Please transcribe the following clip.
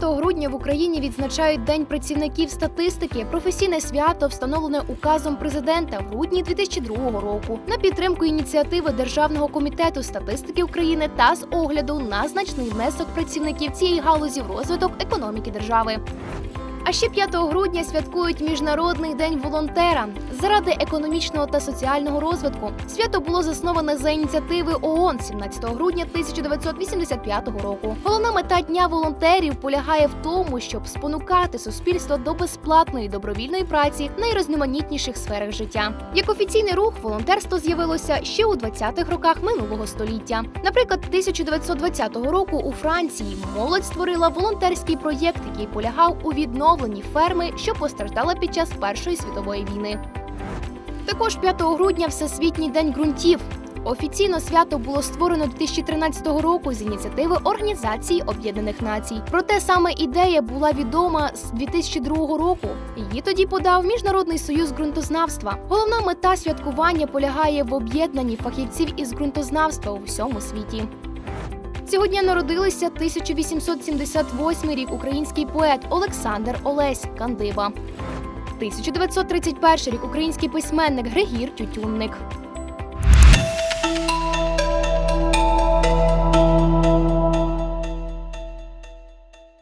грудня в Україні відзначають День працівників статистики, професійне свято, встановлене указом президента в грудні 2002 року. На підтримку ініціативи Державного комітету статистики України та з огляду на значний внесок працівників цієї галузі в розвиток економіки держави. А ще 5 грудня святкують Міжнародний день волонтера заради економічного та соціального розвитку. Свято було засноване за ініціативи ООН 17 грудня 1985 року. Головна мета дня волонтерів полягає в тому, щоб спонукати суспільство до безплатної добровільної праці в найрізноманітніших сферах життя. Як офіційний рух, волонтерство з'явилося ще у 20-х роках минулого століття. Наприклад, 1920 року у Франції молодь створила волонтерський проєкт, який полягав у відновленні ферми, що постраждала під час Першої світової війни. Також 5 грудня Всесвітній день ґрунтів. Офіційно свято було створено 2013 року з ініціативи Організації Об'єднаних Націй. Проте саме ідея була відома з 2002 року. Її тоді подав Міжнародний союз ґрунтознавства. Головна мета святкування полягає в об'єднанні фахівців із ґрунтознавства у всьому світі. Цього дня народилися 1878 рік український поет Олександр Олесь Кандива. 1931 рік український письменник Григір Тютюнник.